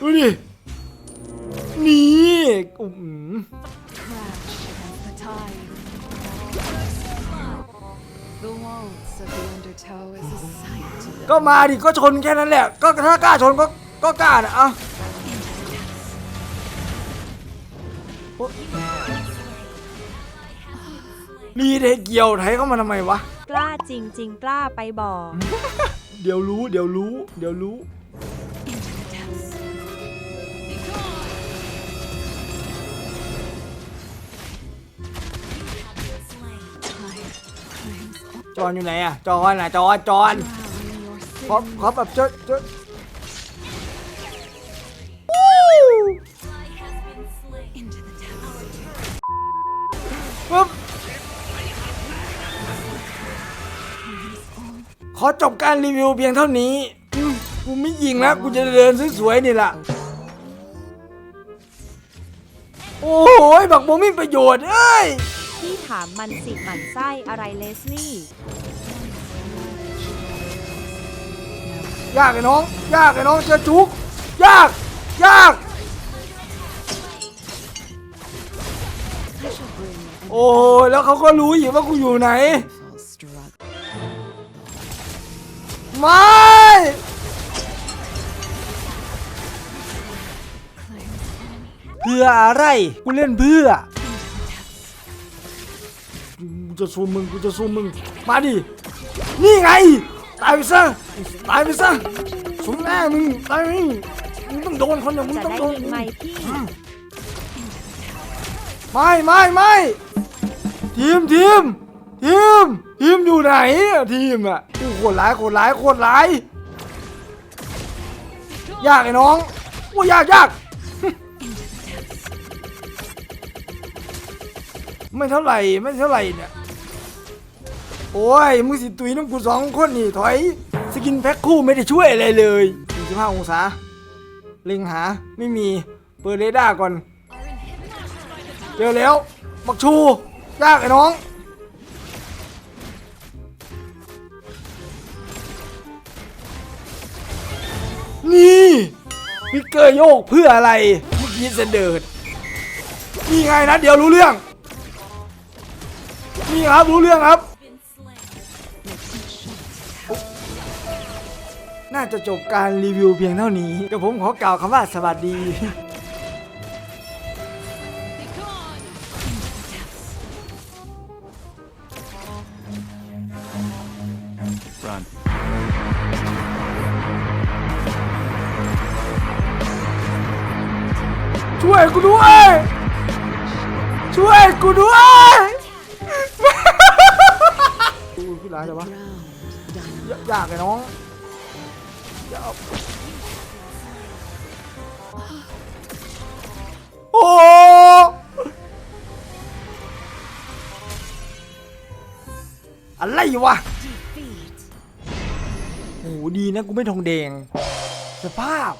ดูดิ นี่อืม Crash against the tide. The waltz of the undertow is a sight to ก็มาดิ ก็ชนแค่นั้นแหละ ก็ถ้ากล้าชนก็ก็กล้านะเอะรีเทเกียวไทยเข้ามาทำไมวะ กล้าจริงจริงๆกล้าไปบอก เดี๋ยวรู้ เดี๋ยวรู้ เดี๋ยวรู้ จอนอยู่ไหนอะจอนอะจอนจอนขอขอแบบเจอเจอวู้ into the depths. ปึ๊บขอจบการรีวิวเพียงเท่านี้กูไม่ยิงแล้วกูจะเดินสวยๆนี่แหละโอ้ยบักโมมีประโยชน์เอ้ย พี่ถามมันสิมันไส้อะไรเลสลี่ยากไอ้น้อง ยากไอ้น้องเจอจุก ยาก ยาก โอ้ยแล้วเขาก็รู้อยู่ว่ากูอยู่ไหน ไม่ เพื่ออะไร กูเล่นเพื่อ กูจะซูมมึงกูจะซูมมึง มาดิ นี่ไง ตายไปซะ ตายไปซะสมแม่มึง ตายมึงมึงต้องโดนคนอย่างมึงจะต้องได้โดนยินไหมพี่ไม่ไม่ไม่ทีมทีมทีมทีมอยู่ไหนอะทีมอะโอ้โหโคตรร้ายโคตรร้ายโคตรร้ายยากไอ้น้องโอ้ยากยาก ไม่เท่าไหร่ไม่เท่าไหร่เนี่ย โอ้ยมึงสิตุยน้ำกูสองคนนี่ถอย สกินแพ็คคู่ไม่ได้ช่วยอะไรเลย45องศาเล็งหาไม่มีเปิดเรดาร์ก่อนเจอแล้วบักชู ยากไอ้น้องนี่พิกเกอร์โยกเพื่ออะไรเมื่อกี้เสนเดิดนี่ไงนะเดี๋ยวรู้เรื่อง นี่ครับรู้เรื่องครับ น่าจะจบการรีวิวเพียงเท่านี้เดี๋ยวผมขอกล่าวคำว่าสวัสดี Run. ช่วยกูด้วยช่วยกูด้วยดู พี่ร้ายจังวะ Drowned, done. อยอยากไอ้น้องอย่าเอาโอ้อะไรวะ Defeat. โอ้โหดีนะกูไม่ทองแดง สภาพ